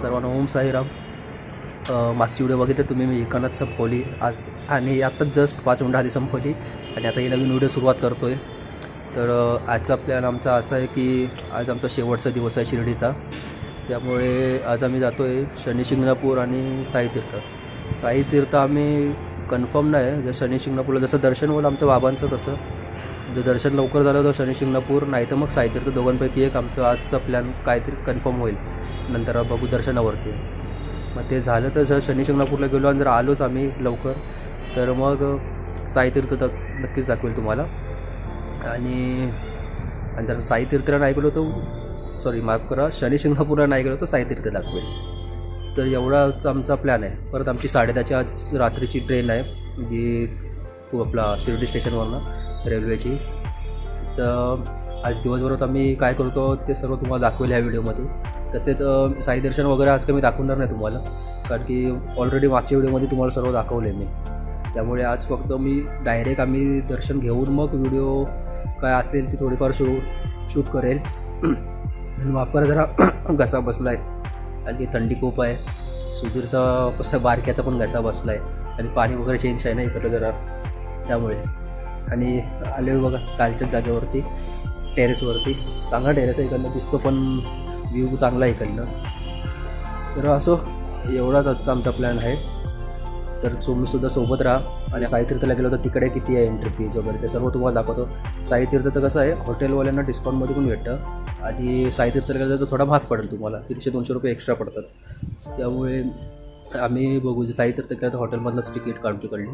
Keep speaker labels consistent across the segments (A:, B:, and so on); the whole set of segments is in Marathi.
A: सर्वांना ओम साईराम. मागची व्हिडिओ बघितली तुम्ही मी एकानाच संपवली. आज आणि आत्ताच जस्ट पाच मिनटं आधी संपवली. आणि आता ही नवीन व्हिडिओ सुरुवात करतो आहे तर आजचा प्लॅन आमचा असा आहे की आज आमचा शेवटचा दिवस आहे शिर्डीचा. त्यामुळे आज आम्ही जातो आहे शनी शिंगणापूर आणि साईतीर्थ साईतीर्थ आम्ही कन्फर्म नाही. जर शनी शिंगणापूरला जसं दर्शन होईल आमच्या बाबांचं तसं. जर दर्शन लवकर झालं तर शनी शिंगणापूर नाही तर मग साईतीर्थ दोघांपैकी एक आमचं आजचा प्लॅन काहीतरी कन्फर्म होईल. नंतर बघू दर्शनावरती. मग ते झालं तर जर शनी शिंगणापूरला गेलो आणि जर आलोच आम्ही लवकर तर मग साईतीर्थ तर नक्कीच दाखवेल तुम्हाला. आणि आणि जर साईतीर्थला नाही गेलो तर सॉरी माफ करा शनी शिंगणापूरला नाही गेलो तर साईतीर्थ दाखवेल. तर एवढाच आमचा प्लॅन आहे. परत आमची साडेदहाच्या आज रात्रीची ट्रेन आहे जी आपला शिर्डी स्टेशनवरनं रेल्वेची. तर आज दिवसभरात आम्ही काय करतो ते सर्व तुम्हाला दाखवेल ह्या व्हिडिओमध्ये. तसेच साई दर्शन वगैरे आज काही दाखवणार नाही तुम्हाला कारण की ऑलरेडी मागच्या व्हिडिओमध्ये तुम्हाला सर्व दाखवले मी. त्यामुळे आज फक्त मी डायरेक्ट आम्ही दर्शन घेऊन मग व्हिडिओ काय असेल ती थोडीफार शूट शूट करेल. आणि माफ करा जरा घसा बसला आहे आणि थंडी खूप आहे. सुधीरचा कसं बारक्याचा पण घसा बसला आहे आणि पाणी वगैरे चेंज आहे ना इकडं जरा. त्यामुळे. आणि आले बघा कालच्याच जागेवरती टेरेसवरती चांगला टेरेस आहे इकडनं दिसतो पण व्ह्यू चांगला आहे इकडनं. तर असो एवढाच आजचा आमचा प्लॅन आहे. तर तुम्हीसुद्धा सोबत राहा. आणि साईतीर्थला गेलो तर तिकडे किती आहे एंट्री फीज वगैरे ते सर्व तुम्हाला दाखवतो. साईतीर्थचं कसं आहे हॉटेलवाल्यांना डिस्काउंटमध्ये पण भेटतं. आणि साईतीर्थला गेलं तर थोडा महाग पडेल तुम्हाला तीनशे दोनशे रुपये एक्स्ट्रा पडतात. त्यामुळे आम्ही बघू जे साईतीर्थ केलं तर हॉटेलमधनंच तिकीट काढून तिकडली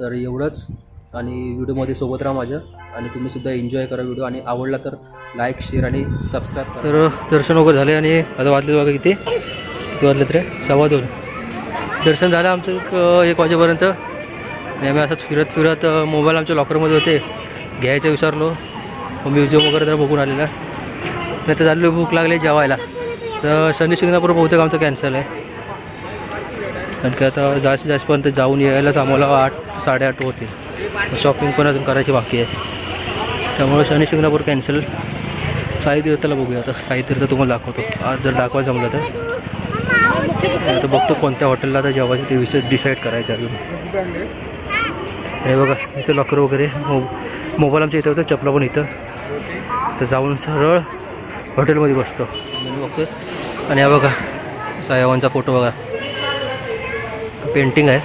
A: तर एवढंच. आणि व्हिडिओमध्ये सोबत राहा माझ्या. आणि तुम्हीसुद्धा एन्जॉय करा व्हिडिओ. आणि आवडला तर लाईक शेअर आणि सबस्क्राईब करा. तर दर्शन वगैरे झाले आणि आता वाजले बघा किती. किती वाजले तरी? सव्वा दोन. दर्शन झालं आमचं एक एक वाजेपर्यंत. आणि आम्ही असंच फिरत फिरत मोबाईल आमच्या लॉकरमध्ये होते. घ्यायचं विसरलो म्युझियम वगैरे जरा बघून आलेला. नाही तर चाललो भूक लागली जेवायला. तर शनी शिंगणापूर बहुतेक आमचं कॅन्सल आहे. कारण की आता जास्तीत जास्तपर्यंत जाऊन यायलाच आम्हाला आठ साडेआठ होतील. शॉपिंग पण अजून करायची बाकी आहे. त्यामुळे शनी शिंगणापूर कॅन्सल साई तीर्थला बघूया आता. साई तीर्थ तुम्हाला दाखवतो. आज जर दाखवायला जमलं तर. आता बघतो कोणत्या हॉटेलला आता जेवायचं ते विषय डिसाईड करायचं अजून. हे बघा इथं लॉकर वगैरे. हो, मो मोबाईल आमच्या इथं होतं चपला पण इथं. तर जाऊन सरळ हॉटेलमध्ये बसतो. बघतो आणि हा बघा सायावांचा फोटो बघा. पेंटिंग आहे.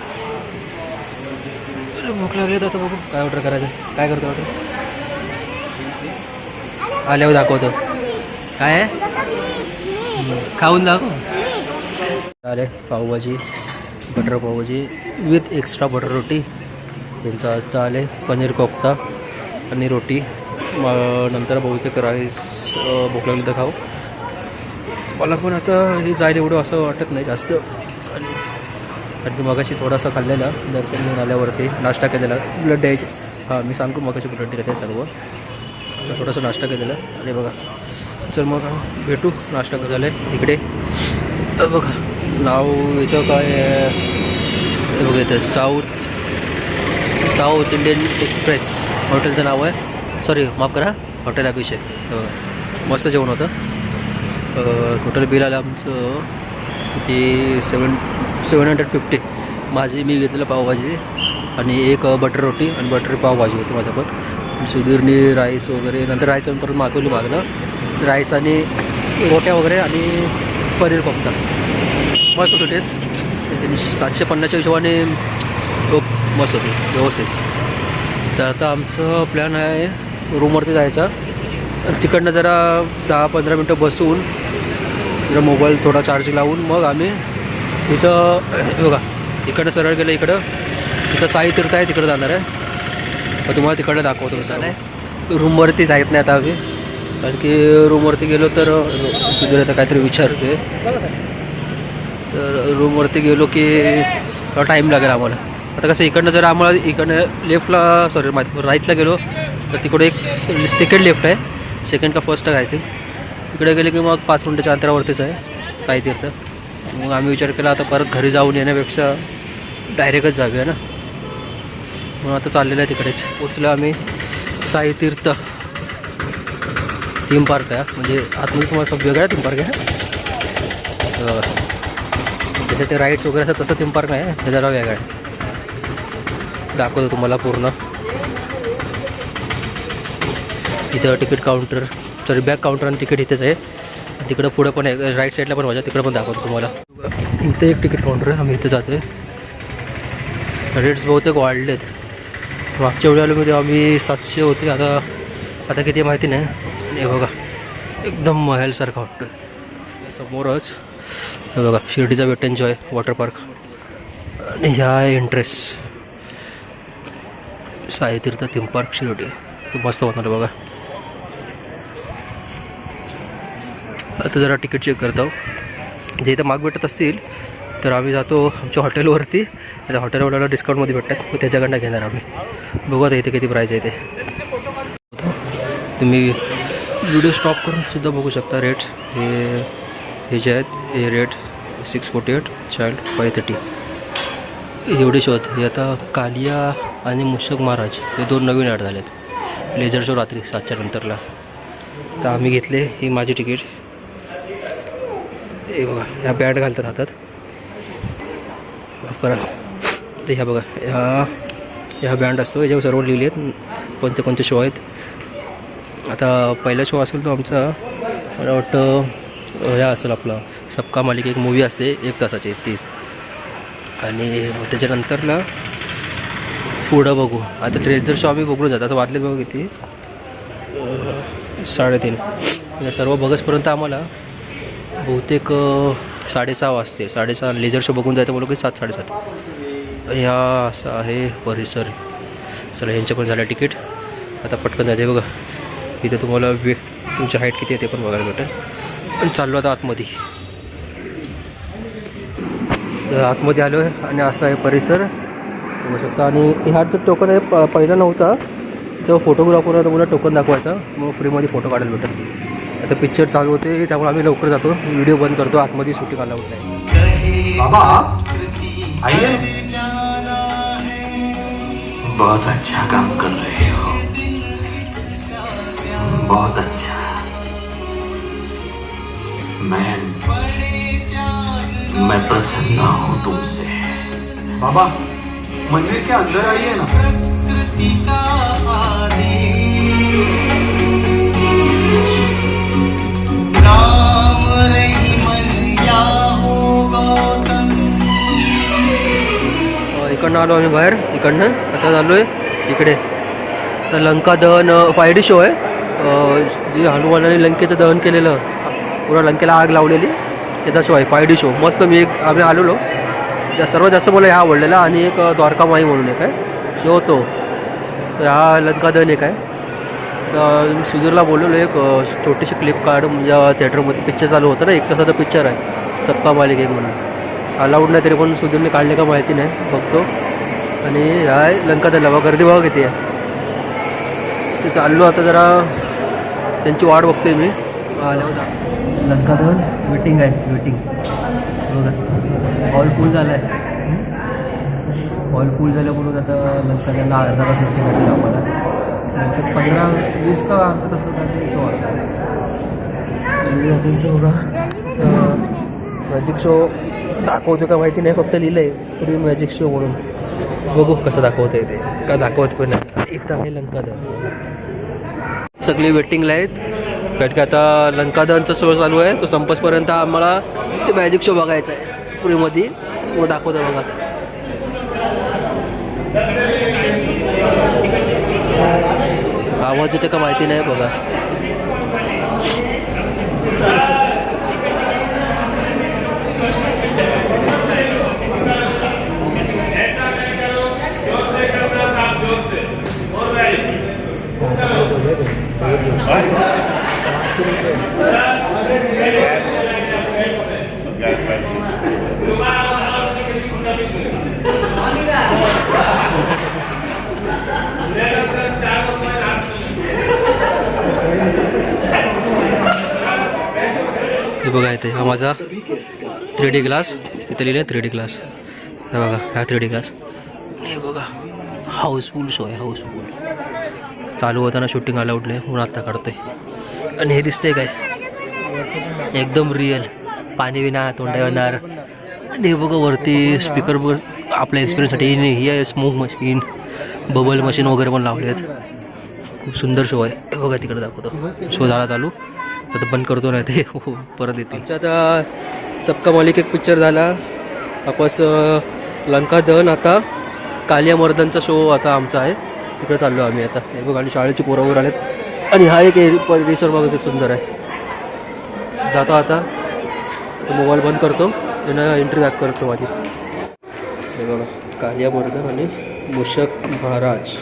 A: भूक लागली तर आता बघू. काय ऑर्डर करायचं? काय करतो ऑर्डर आल्यावर दाखवतो. काय आहे? खाऊन दाखव. आले pav bhaji butter pav bhaji with extra butter roti. त्यांचं आता आले पनीर कोफ्ता आणि रोटी. मग नंतर बहुतेक राईस भूक लागली तर खाऊ. मला पण आता हे जायला एवढं असं वाटत नाही जास्त. कारण की मगाशी थोडासा खाल्लेला दर्शन घेऊन आल्यावरती नाश्ता केलेला. ब्लड द्यायचे. हां मी सांगतो मगाशी ब्लड दिलं ते सर्व. थोडासा नाश्ता केलेला. आणि बघा चल मग भेटू नाश्ता करायला आहे इकडे बघा नाव याचं काय हे बघा इथं साऊथ साऊथ इंडियन एक्सप्रेस. हॉटेलचं नाव आहे. सॉरी माफ करा हॉटेल अभिषेक. बघा मस्त जेवण होतं. टोटल बिल आलं आमचं? किती? Seven seven hundred fifty. माझी मी घेतलेलं पावभाजी. आणि एक बटर रोटी आणि बटर पावभाजी होती माझ्याकडं. सुधीरनी राईस वगैरे नंतर राईस आणि परत मागवली मागणं. राईस आणि रोट्या वगैरे आणि पनीर कोफ्ता. मस्त होतं टेस्ट. त्यांनी सातशे पन्नासच्या हिशोबाने खूप मस्त होती व्यवस्थित. तर आता आमचं प्लॅन आहे रूमवरती जायचा. तिकडनं जरा दहा पंधरा मिनटं बसून जरा मोबाईल थोडा चार्ज लावून मग आम्ही इथं बघा इकडं सरळ गेलं इकडं. इथं साई तीर्थ आहे तिकडं जाणार आहे. मग तुम्हाला तिकडं दाखवतो कसं नाही रूमवरती जायत नाही आता आम्ही. कारण की रूमवरती गेलो तर सुधीर आता काहीतरी विचारते तर रूमवरती गेलो की थोडा टाईम लागेल आम्हाला. आता कसं इकडनं जर आम्हाला इकडनं लेफ्टला सॉरी राईटला गेलो तर तिकडे एक सेकंड लेफ्ट आहे. सेकंड का फर्स्ट आहे ते. तिकडे गेले की मग पाच मिनटाच्या अंतरावरतीच आहे साई तीर्थ. मग आम्ही विचार केला आता परत घरी जाऊन येण्यापेक्षा डायरेक्टच जाऊया ना? म्हणून आता चाललेलं आहे तिकडेच. पोचलो आम्ही साई तीर्थ थीम पार्क आहे म्हणजे आतमध्ये तुम्हाला सब वेगळा थीम पार्क आहे जसं ते राईड्स वगैरे असतात तसं थीम पार्क नाही हे जरा वेगळं आहे. दाखवतो तुम्हाला पूर्ण. इथं ticket counter sorry back counter आणि तिकीट इथेच आहे. तिकडं पुढं पण आहे राईट साईडला पण माझ्या तिकडं पण दाखवतो तुम्हाला. इथे एक तिकीट काउंटर आहे आम्ही इथे आहे रेट्स बहुतेक वाढलेत. मागच्या वेळी आलो मध्ये आम्ही सातशे होते आता आता किती माहिती नाही. हे बघा एकदम महलसारखं वाटतं समोरच हे बघा शिर्डीचा वेट एन्जॉय वॉटर पार्क आणि ह्या interest Sai Teerth theme park Shirdi. खूप मस्त होणार बघा. आता जरा तिकीट चेक करतो जे इथं माग भेटत असतील तर आम्ही जातो आमच्या हॉटेलवरती त्या हॉटेलवाल्याला डिस्काउंटमध्ये भेटतात. मग त्याच्याकडनं घेणार आम्ही. बघू आता इथे किती प्राईज आहे ते. तुम्ही व्हिडिओ स्टॉप करून सुद्धा बघू शकता रेट्स हे हे जे आहेत हे rate six forty eight child five thirty एवढे शोध हे आता कालिया आणि मुशक महाराज हे दोन नवीन ॲड झालेत. लेझर शो रात्री सातच्या नंतरला. तर आम्ही घेतले ही माझी तिकीट हे बघा ह्या बँड घालतात हातात. करा ते ह्या बघा ह्या ह्या बँड असतो याच्यावर सर्व लिहिले आहेत कोणते कोणते शो आहेत. आता पहिला शो असेल तो आमचा मला वाटतं ह्या असेल आपला सबका मालिक एक मूवी असते एक तासाची ती आणि त्याच्यानंतर त्याच्यानंतरला पुढं बघू. आता ट्रेजर शो आम्ही बघू जात असं वाटलेत बघू किती. साडेतीन. या सर्व बघसपर्यंत आम्हाला बहुतेक साडेसहा वाजते. साडेसहा लेझर शो बघून जायचं बोलू की सात साडेसात. ह्या असं आहे परिसर चला यांच्या पण झालं तिकीट. आता पटकन जायचं आहे बघा. इथे तुम्हाला वे तुमची हाईट किती आहे ते पण बघायला भेटेल. पण चाललो आता आतमध्ये. तर आतमध्ये आलो आहे आणि असा आहे परिसर. बघू शकता. आणि ह्या जो टोकन आहे प पहिला नव्हता. तेव्हा फोटोग्राफरवर तुम्हाला टोकन दाखवायचा. मग फ्रीमध्ये फोटो काढायला भेटेल. आता पिक्चर चालू होते त्यामुळे आम्ही लवकर जातो. व्हिडिओ बंद करतो आतमध्ये शूटिंग आला नाही
B: बाबा आइए बहुत अच्छा काम कर रहे हो। बहुत अच्छा। मैं मैं प्रसन्न हूँ तुमसे। बाबा मंदिर के अंदर आइए ना?
C: राम
A: इकडनं आलो आम्ही बाहेर इकडनं. आता झालो आहे इकडे. तर लंका दहन फायडी शो आहे. जी हनुमानाने लंकेचं दहन केलेलं पुरा लंकेला आग लावलेली त्याचा शो आहे फायडी शो मस्त मी एक आम्ही आलेलो. त्या सर्वात जास्त मला ह्या आवडलेला आणि एक द्वारकामाई म्हणून एक आहे. शो तो. तर हा लंका दहन एक आहे. तर मी सुधीरला बोललेलो एक छोटीशी क्लिप काढ म्हणजे थिएटरमध्ये पिक्चर चालू होतं ना एक तासाचा पिक्चर आहे. सप्पा मालिक एक म्हणून. अलाउड नाही तरी पण सुधीरने काढले का माहिती नाही बघतो. आणि हाय लंका दहन बघा गर्दी बघा किती आहे. ते चाललो आता जरा त्यांची वाट बघते मी. लंका दोन वेटिंग आहे वेटिंग बघा. हॉल फुल झाला आहे हॉल फुल झालं म्हणून आता लंका त्यांना अर्धा तास वेटिंग असेल आम्हाला. ते पंधरा वीस का अर्धा तास काही शो आणि आता बघा मॅजिक शो दाखवतो का माहिती नाही फक्त लिहिलं आहे फ्री मॅजिक शो म्हणून. बघू कसं दाखवतं आहे ते. का दाखवत पण नाही. इथं आहे लंकादहन सगळी वेटिंगला आहेत. कारण की आता लंकादहनचा शो चालू आहे. तो संपसपर्यंत आम्हाला ते मॅजिक शो बघायचा आहे. फ्रीमध्ये मग दाखवतो बघा. आवाज येते का माहिती नाही बघा. बघा इथे हा माझा थ्री डी ग्लास. इथे लिहिलं थ्री डी ग्लास. हे बघा हा थ्री डी ग्लास हे बघा हाऊसफुल शो आहे हाऊसफुल. चालू होताना शूटिंग अलाउड नाही म्हणून आत्ता काढतोय. आणि हे दिसतंय काय? एकदम रिअल पाणी विना तोंडा येणार आणि हे बघा वरती स्पीकर बघ आपल्या एक्सपिरियन्ससाठी ही आहे स्मोक मशीन बबल मशीन वगैरे पण लावले आहेत खूप सुंदर शो आहे. हे बघा तिकडे दाखवतो. शो झाला चालू. आता बंद करतो नाही ते. हो, हो, परत येते. आमच्या आता सबका मालिक एक पिक्चर झाला. वापस लंका दहन आता कालिया मर्दनचा शो आता आमचा आहे. तिकडे चाललो आम्ही आता. हे बघा आणि शाळेची पोरं आलेत आणि हा एक परिसर बघा किती सुंदर आहे. जातो आता. तो मोबाईल बंद करतो. त्यांना एंट्री बॅक करतो माझी हे बघा कालिया मर्दन आणि मुशक महाराज.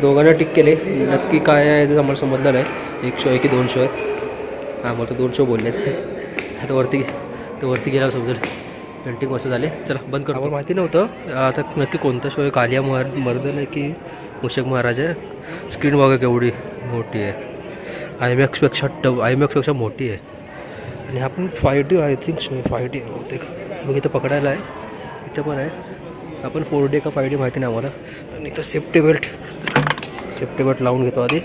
A: दोघांना टिक केले. नक्की काय आहे ते आम्हाला समजलं नाही. एक शो आहे की दोन शो आहे. हां मला तर दोन शो बोललेत. आता वरती तर वरती गेल्यावर समजेल. पेंटिंग मस्त झाले. चला बंद करू. आम्हाला माहिती नव्हतं. आता नक्की कोणता शो आहे? कालिया मर मर्दन आहे की मुशक महाराज आहे? स्क्रीन बघा केवढी मोठी आहे. आय मॅक्सपेक्षा टब आय मॅक्सपेक्षा मोठी आहे. आणि हा पण five D I think show आहे फाय डी आहे बहुतेक. मग इथं पकडायला आहे. इथं पण आहे. आपण फोर डे का फाय डी माहिती नाही आम्हाला. आणि इथं सेफ्टी बेल्ट सेफ्टी बेल्ट लावून घेतो आधी.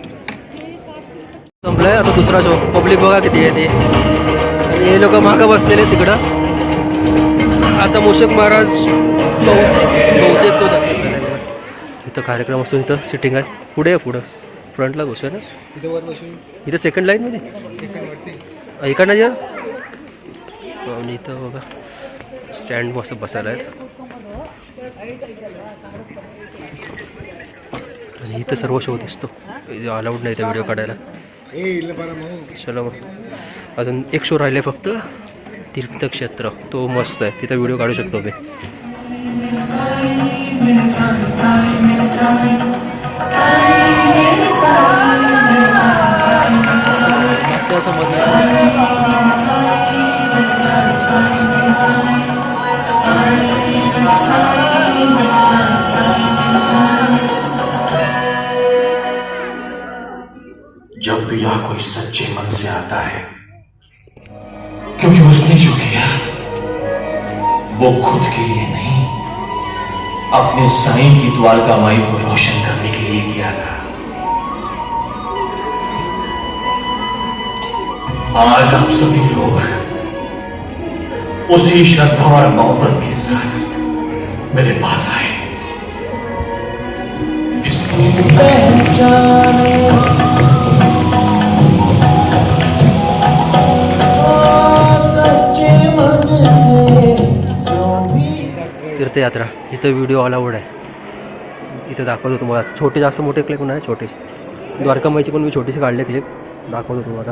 A: संपलं आहे आता दुसरा शो पब्लिक बघा किती आहे ते. आणि हे लोक मागं बसलेले तिकडं. आता मूषक महाराज बहुतेक तोच असेल. इथं कार्यक्रम असतो इथं सिटिंग आहे. पुढे आहे पुढं. फ्रंटला बसूया ना. इथं सेकंड लाईनमध्ये इकडनं या. आणि इथं बघा. स्टँड मस्त बसायला आहेत. आणि इथं सर्व शो दिसतो. अलाउड नाही त्या व्हिडिओ काढायला. चलो अजून एक शो राहिले फक्त. तीर्थक्षेत्र. तो मस्त आहे. तिथं व्हिडिओ काढू शकतो मी. मागच्या
B: कोई सच्चे मन से आता है। क्योंकि उसने जो किया, वो खुद के लिए नहीं, अपने साईं की द्वारका माई को रोशन करने के लिए किया था। आज आप सभी लोग उसी श्रद्धा और मोहब्बत के साथ मेरे पास आए। इसलिए
A: तीर्थयात्रा. इथं व्हिडिओ अलाउड आहे. इथं दाखवतो तुम्हाला. छोटे जास्त मोठे क्लिप नाही छोटे द्वारकामाईची पण मी छोटीशी काढले क्लिप दाखवतो तुम्हाला.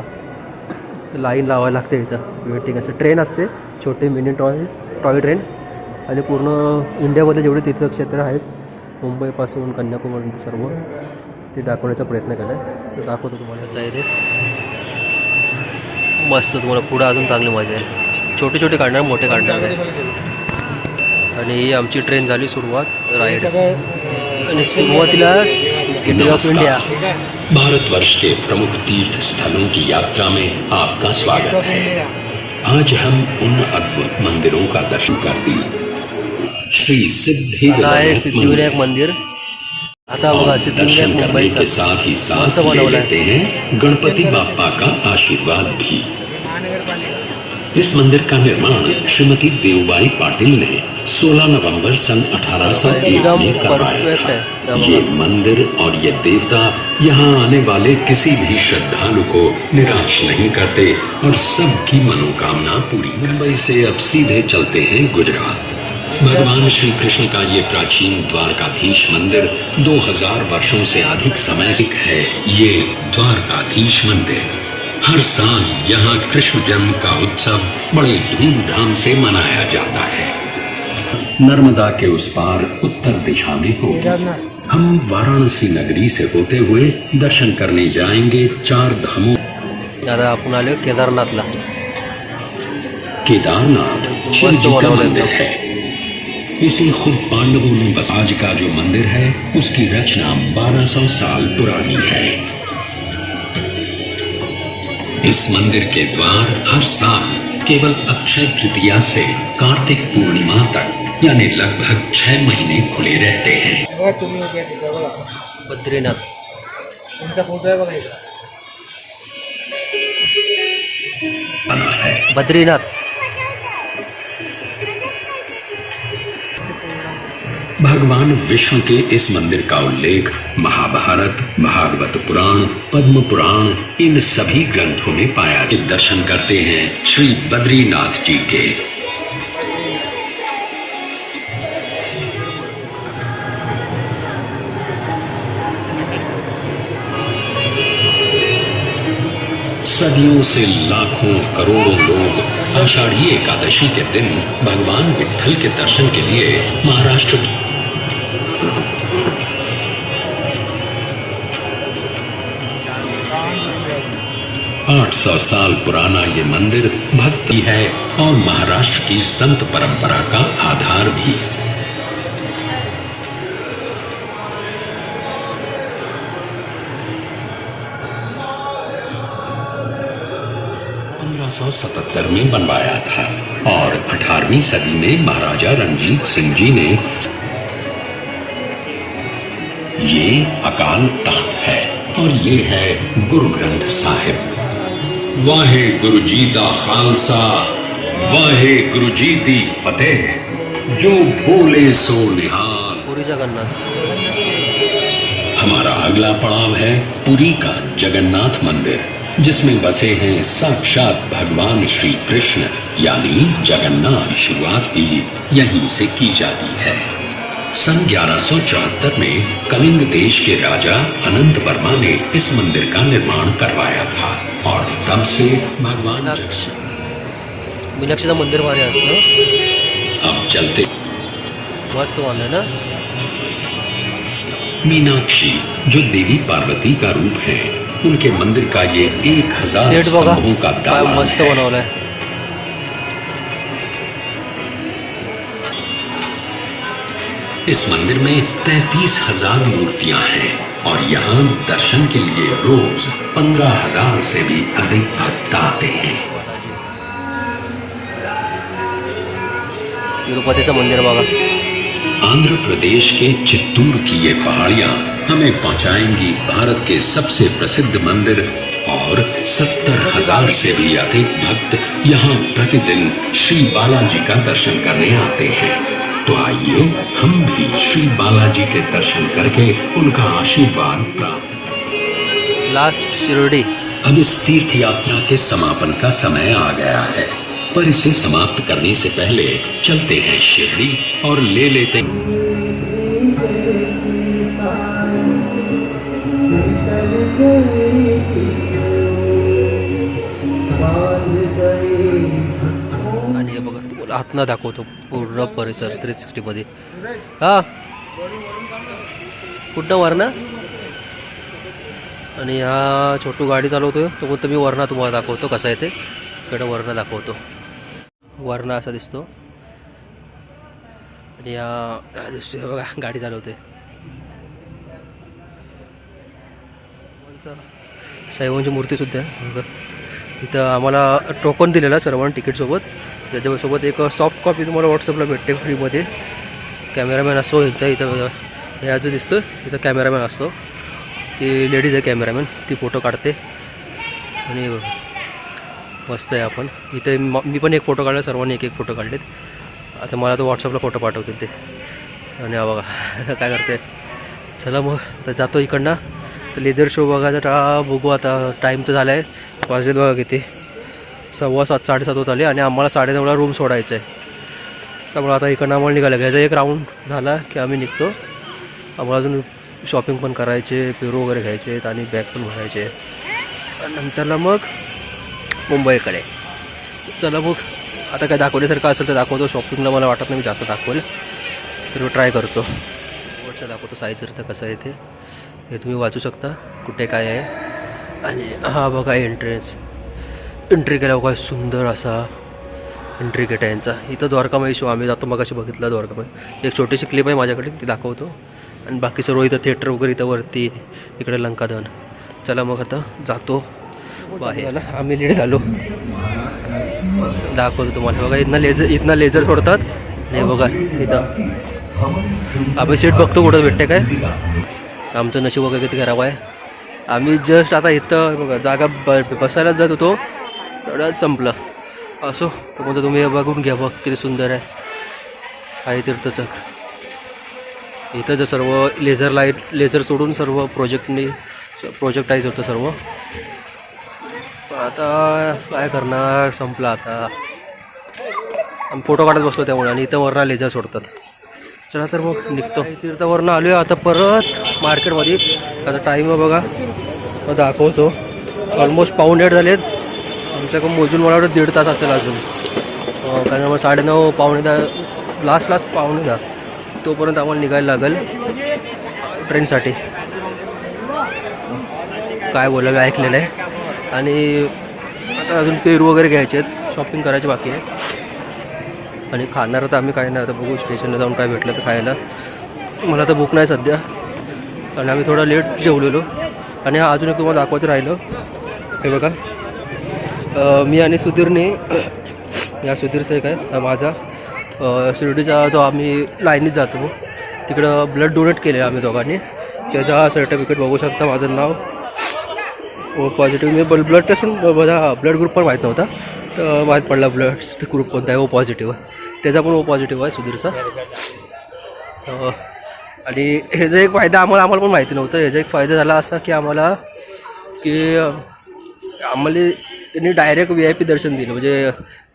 A: लाईन लावायला लागते इथं. वेटिंग असं ट्रेन असते. छोटे मिनी टॉय टॉय ट्रेन आणि पूर्ण इंडियामध्ये जेवढे तीर्थक्षेत्र आहेत मुंबईपासून कन्याकुमारी सर्व ते दाखवण्याचा प्रयत्न केला आहे. तर दाखवतो तुम्हाला असं आहे ते. मस्त तुम्हाला पुढं अजून चांगली मजा आहे. छोटे छोटे काढणार मोठे काढणार आणि ही आमची ट्रेन झाली सुरुवात राईड आणि सुरुवातीला गेटवे ऑफ़ इंडिया
D: भारतवर्ष के प्रमुख तीर्थ स्थलों की यात्रा में आपका स्वागत है। आज हम उन अद्भुत मंदिरों का दर्शन करते हैं। श्री
A: आहे
D: सिद्धिविनायक मंदिर।
A: मंदिर. आता बघा
D: दर्शन
A: सिद्धिविनायक
D: करने के साथ ही साथ ले लेते हैं। गणपति बापा का आशीर्वाद भी। इस मंदिर का निर्माण श्रीमती देवबाई पाटिल ने 16 नवंबर सन 1801
A: एकदम
D: में करवाया था। ये मंदिर और ये देवता यहाँ आने वाले किसी भी श्रद्धालु को निराश नहीं करते और सबकी मनोकामना पूरी मुंबई से अब सीधे चलते हैं गुजरात। भगवान श्री कृष्ण का ये प्राचीन द्वारकाधीश मंदिर 2000 वर्षों से अधिक समय से है। ये द्वारकाधीश मंदिर। हर साल यहाँ कृष्ण जन्म का उत्सव बड़े धूमधाम से मनाया जाता है। नर्मदा के उस पार उत्तर दिशा में होगी हम वाराणसी नगरी से होते हुए दर्शन करने जाएँगे चार धामों।
A: केदारनाथला
D: केदारनाथ शिव जी का मंदिर है। इसे खुद पांडवों ने बसाज का जो मंदिर है उसकी रचना 1200 साल पुरानी है। इस मंदिर के द्वार हर साल केवल अक्षय तृतीया से कार्तिक पूर्णिमा तक यानी लगभग छह महीने खुले रहते हैं।
A: बद्रीनाथ.
D: है
A: बद्रीनाथ.
D: भगवान विष्णु के इस मंदिर का उल्लेख महाभारत, भागवत पुराण, पद्म पुराण, इन सभी ग्रंथों में पाया दर्शन करते हैं श्री बद्रीनाथ जी के। सदियों से लाखों करोड़ों लोग आषाढ़ी एकादशी के दिन भगवान विठल के दर्शन के लिए महाराष्ट्र आठ सौ साल पुराना ये मंदिर भक्ति है और महाराष्ट्र की संत परंपरा का आधार भी। पंद्रह सौ में बनवाया था और 18वीं सदी में महाराजा रणजीत सिंह जी ने ये अकाल तख्त है और ये है गुरु ग्रंथ साहिब। वाहे गुरु जी दा खालसा वाहे गुरु जी दी फतेह जो बोले सो निहाल।
A: पुरी जगन्नाथ।
D: हमारा अगला पड़ाव है पुरी का जगन्नाथ मंदिर जिसमें बसे हैं साक्षात भगवान श्री कृष्ण यानी जगन्नाथ शुरुआत भी यहीं से की जाती है। सन 1174 में कलिंग देश के राजा अनंत वर्मा ने इस मंदिर का निर्माण करवाया था। और तब से भगवान
A: मीनाक्ष। मीनाक्षीचं मंदिर असतं
D: अब चलते।
A: मस्त बांधलं ना?
D: मीनाक्षी जो देवी पार्वती का रूप है उनके मंदिर का ये एक हज़ार स्तंभों का दालान
A: मस्त
D: है। इस मंदिर में तैतीस हज़ार मूर्तियाँ हैं। और यहाँ दर्शन के लिए रोज पंद्रह हज़ार से भी अधिक भक्त आते हैं।
A: मंदिर बघा.
D: आंध्र प्रदेश के चित्तूर की ये पहाड़ियाँ हमें पहुंचाएँगी भारत के सबसे प्रसिद्ध मंदिर और सत्तर हज़ार से भी अधिक भक्त यहाँ प्रतिदिन श्री बालाजी का दर्शन करने आते हैं। तो आइए हम भी श्री बालाजी के दर्शन करके उनका आशीर्वाद प्राप्त
A: लास्ट शिरोडी।
D: अब इस तीर्थ यात्रा के समापन का समय आ गया है। पर इसे समाप्त करने से पहले चलते हैं शिरडी और ले लेते
A: आणि आतनं दाखवतो पूर्ण परिसर थ्री सिक्स्टीमध्ये हा. कुठनं वरणं? आणि हा छोटू गाडी चालवतोय. तो कोणतं मी वरणा तुम्हाला दाखवतो. कसं आहे ते? इकडं वरणा दाखवतो. वरणा असा दिसतो. आणि हा दिसतोय बघा गाडी चालवते साहेबांची मूर्तीसुद्धा आहे. इथं आम्हाला टोकन दिलेला सर्वांना तिकीटसोबत. त्याच्यासोबत एक सॉफ्ट कॉपी तुम्हाला व्हॉट्सअपला भेटते फ्रीमध्ये कॅमेरामॅन असतो ह्यांचा इथं ह्या जो दिसतो. इथं कॅमेरामॅन असतो. ती लेडीज आहे कॅमेरामॅन ती फोटो काढते. आणि मस्त आहे आपण. इथे मी पण एक फोटो काढला सर्वांनी एक एक फोटो काढलेत. आता मला तो व्हॉट्सअपला फोटो पाठवतील ते. आणि बघा. काय करते? चला मग. तर जातो इकडनं. तर लेझर शो बघायचा टा बघू आता. टाईम तर झाला आहे वाजलेत बघा किती. सव्वा सात साडेसात होत आले आणि आम्हाला साडेनऊला रूम सोडायचं आहे त्यामुळे आता इकडनं आम्हाला निघालं घ्यायचा एक राऊंड झाला की आम्ही निघतो. आम्हाला अजून शॉपिंग पण करायचे पेरू वगैरे घ्यायचे आहेत आणि बॅग पण भरायचे आणि नंतरला मग मुंबईकडे. चला मग आता काय दाखवण्यासारखं असेल तर दाखवतो. शॉपिंगला मला वाटत नाही मी जास्त दाखवेल. तर ट्राय करतो. शेवटचं दाखवतो साईज तर कसं आहे ते. हे तुम्ही वाचू शकता कुठे काय आहे. आणि हा बघा एंट्रन्स एंट्री केल्यावर काय सुंदर असा एंट्री गेट आहे यांचा. इथं द्वारकामाई शो हो, आम्ही जातो मग अशी बघितलं द्वारकामाई एक छोटीशी क्लिप आहे माझ्याकडे ती दाखवतो. आणि बाकी सर्व इथं थिएटर वगैरे इथं वरती इकडे लंकाधन चला मग आता जातो. बाहेर आम्ही लेट झालो. दाखवतो तुम्हाला. बघा इथनं लेझर इथनं लेझर सोडतात. नाही बघा इथं. आम्ही सीट बघतो कुठं भेटते काय. आमचं नशीब वगैरे किती खराब आहे. आम्ही जस्ट आता इथं बघा जागा ब बसायलाच जात होतो. तेवढ्याच संपलं. असो तर म्हणतो तुम्ही हे बघून घ्या बघ किती सुंदर आहे. साई तीर्थचक इथं जर सर्व लेझर लाइट लेझर सोडून सर्व प्रोजेक्टने प्रोजेक्टाईज होतं सर्व. आता काय करणार? संपलं आता. आम्ही फोटो काढत बसलो त्यामुळे आणि इथं वरणा लेझर सोडतात. चला तर मग निघतो. तीर्थवरनं आलो आहे आता परत मार्केटमध्ये आता टाईम बघा. मग दाखवतो. ऑलमोस्ट पाऊन डेट झालेत. आमच्याकडं मोजून मला वाटतं दीड तास असेल अजून. कारण मग साडेनऊ पावणे दहा लास्ट लास्ट पावणे दहा. तोपर्यंत आम्हाला निघायला लागेल ट्रेनसाठी काय बोलायला ऐकलेलं आहे. आणि आता अजून पेरू वगैरे घ्यायचे आहेत. शॉपिंग करायची बाकी आहे. आणि खाणार तर आम्ही काय नाही आता बघू स्टेशनला जाऊन काय भेटलं तर खायला. मला तर भूक नाही सध्या. कारण आम्ही थोडा लेट जेवलेलो. आणि हा अजून एक तुम्हाला दाखवायचं राहिलं. हे बघा. मी आणि सुधीरने या सुधीरचं एक आहे माझा. शिर्डीचा जो आम्ही लाईनीत जातो तिकडं ब्लड डोनेट केलेलं आम्ही दोघांनी. त्याचा सर्टिफिकेट बघू शकता माझं नाव. ओ पॉझिटिव्ह मी बल ब्लड टेस्ट पण माझा ब्लड ग्रुप पण माहीत नव्हता. तर माहीत पडला ब्लड ग्रुप कोणता आहे ओ पॉझिटिव्ह त्याचा पण ओ पॉझिटिव्ह आहे सुधीरचा. आणि ह्याचा एक फायदा आम्हाला आम्हाला पण माहिती नव्हतं. ह्याचा एक फायदा झाला असा की आम्हाला की आम्हाला त्यांनी डायरेक्ट व्ही आय पी दर्शन दिलं. म्हणजे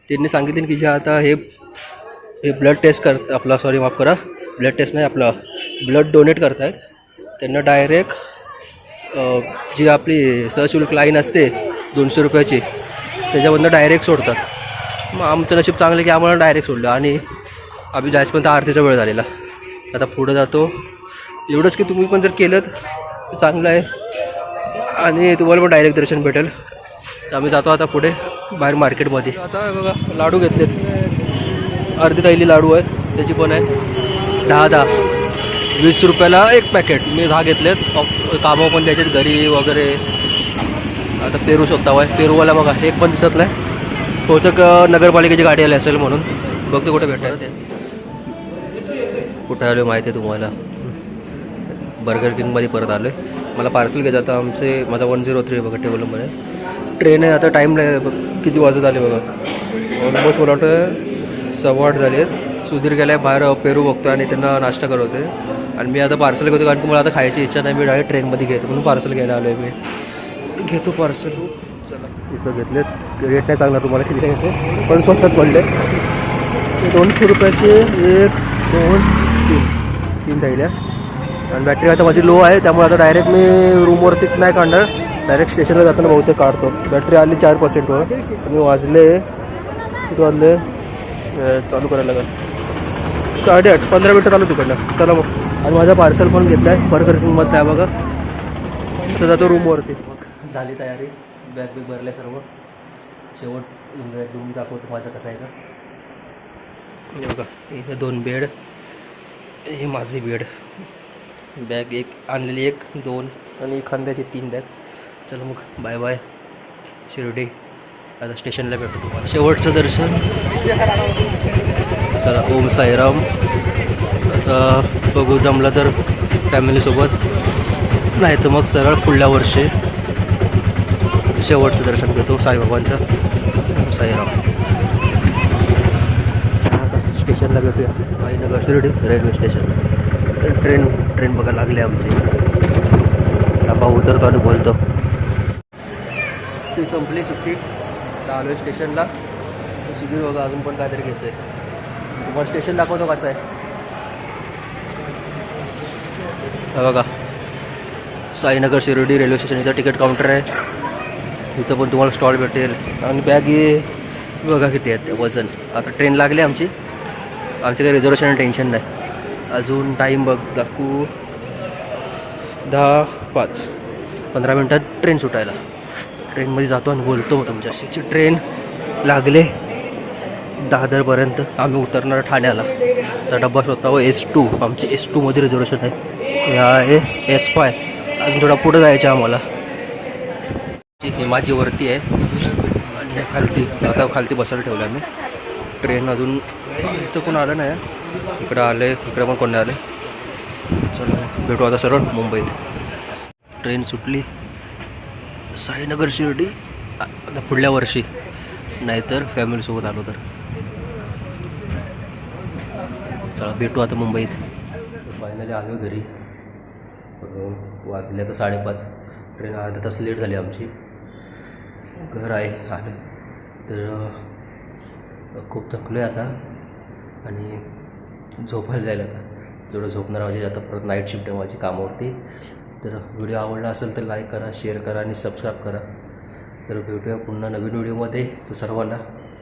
A: त्यांनी सांगितलं की जे आता हे हे ब्लड टेस्ट करत आपला सॉरी माफ करा. ब्लड टेस्ट नाही आपला ब्लड डोनेट करतायत. त्यांना डायरेक्ट जी आपली सशुल्क लाईन असते दोनशे रुपयाची त्याच्यामधनं डायरेक्ट सोडतात. मग आमचं नशीब चांगलं की आम्हाला डायरेक्ट सोडलं. आणि आम्ही जायचपर्यंत आरतीचा वेळ झालेला. आता पुढं जातो. एवढंच की तुम्ही पण जर केलं तर चांगलं आहे. आणि तुम्हाला पण डायरेक्ट दर्शन भेटेल. तर आम्ही जातो आता पुढे बाहेर मार्केटमध्ये. आता बघा लाडू घेतलेत. अर्धी ताईली लाडू आहे त्याची पण आहे. दहा दहा. वीस रुपयाला एक पॅकेट मी दहा घेतलेत. कामं पण त्याच्यात घरी वगैरे. आता पेरू शोधता आहे पेरूवाला बघा एक पण दिसत नाही. बहुतेक नगरपालिकेची गाडी आली असेल म्हणून. बघते कुठे भेटणार ते. कुठे आलो माहिती आहे तुम्हाला? बर्गर किंगमध्ये परत आलो आहे मला पार्सल घ्यायचं आता आमचे माझा वन झिरो थ्री बघा टेबल नंबर आहे ट्रेन आहे आता टाईम नाही बघ किती वाजत आले बघा. ऑलमोस्ट मला वाटतं सव्वा आठ झाले आहेत सुधीर गेल्या बाहेर पेरू बघतो आणि त्यांना नाश्ता करवते आणि मी आता पार्सल घेतो कारण की मला आता खायची इच्छा नाही मी डायरेक्ट ट्रेनमध्ये घेतो म्हणून पार्सल घ्यायला आलो आहे मी. घेतो पार्सल चला. इथं घेतलेत. रेट नाही चांगला तुम्हाला किती घेते पण स्वस्तात पडले. दोनशे रुपयाचे एक दोन तीन. तीन थैल्या आणि बॅटरी आता माझी लो आहे त्यामुळे आता डायरेक्ट मी रूमवरतीच नाही काढणार. डायरेक्ट स्टेशनला जाताना बहुतेक काढतो. बॅटरी आली चार पर्सेंटवर आणि वाजले किती वाजले अं, चालू करायला लागेल. साडेआठ पंधरा मिनटं चालू तिकडनं. चला मग. आणि माझा पार्सल पण घेतला आहे बर्गर किंमत आहे बघा. तर जातो रूमवरती मग झाली तयारी. बॅग बिग भरले सर्व. शेवट रूम दाखवतो माझं कसं आहे का हे बघा. इथे दोन बेड हे माझे बेड बॅग एक आणलेली एक दोन आणि खांद्याची तीन बॅग चला मग बाय बाय शिर्डी आता स्टेशनला भेटू तुम्हाला. शेवटचं दर्शन. चला ओम साईराम. आता बघू जमलं तर फॅमिलीसोबत नाही तर मग सरळ पुढल्या वर्षी शेवटचं दर्शन घेतो साईबाबांचं. ओम साईराम. आता स्टेशनला भेटूया. Sainagar Shirdi. Railway station train train बघा लागले आमची. डबा उतरतो आणि बोलतो. सुट्टी संपली सुट्टी. रेल्वे आलो स्टेशनला. तर सुधीर बघा अजून पण काहीतरी आहे तुम्हाला स्टेशन दाखवतो कसं आहे. बघा. साईनगर शिर्डी रेल्वे स्टेशन इथं तिकीट काउंटर आहे. इथं पण तुम्हाला स्टॉल भेटेल. आणि बॅग हे बघा किती आहेत वजन. आता ट्रेन लागली आमची. आमच्या काही रिझर्वेशन टेन्शन नाही. अजून टाईम बघ. दाखवू. दहा पाच. पंधरा मिनटात ट्रेन सुटायला. ट्रेनमध्ये जातो आणि बोलतो मग तुमच्याशी ट्रेन लागले दादरपर्यंत. आम्ही उतरणार ठाण्याला. तर डब्बा स्वतः व एस टू आमची एस टूमध्ये रिझर्वेशन आहे. ह्या आहे एस फाय अजून थोडा पुढं जायचं आहे आम्हाला. ही माझी वरती आहे. आणि खालती आता खालती बसायला ठेवलं आम्ही. ट्रेन अजून इथं कोण आलं नाही. इकडं आले इकडं पण कोण नाही आले. चला भेटू आता सरळ मुंबईत. ट्रेन सुटली. साईनगर शिर्डी आता पुढल्या वर्षी. नाहीतर फॅमिलीसोबत आलो तर. चला भेटू आता मुंबईत. फायनली आलो घरी. वाजले आता साडेपाच. ट्रेन अर्धा तास लेट झाली आमची. घर आहे आलं. तर खूप थकलो आहे आता. आणि झोपायला जायला आता. जेवढं झोपणार माझी म्हणजे आता परत नाईट शिफ्ट आहे माझी कामावरती. तर व्हिडिओ आवडला असेल तर लाईक करा शेअर करा आणि सबस्क्राईब करा. तर भेटूया पुन्हा नवीन व्हिडिओमध्ये. तर सर्वांना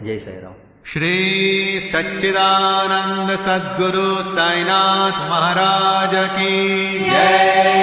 A: जय साईराम.
E: श्री सच्चिदानंद सद्गुरु साईनाथ महाराज की जय.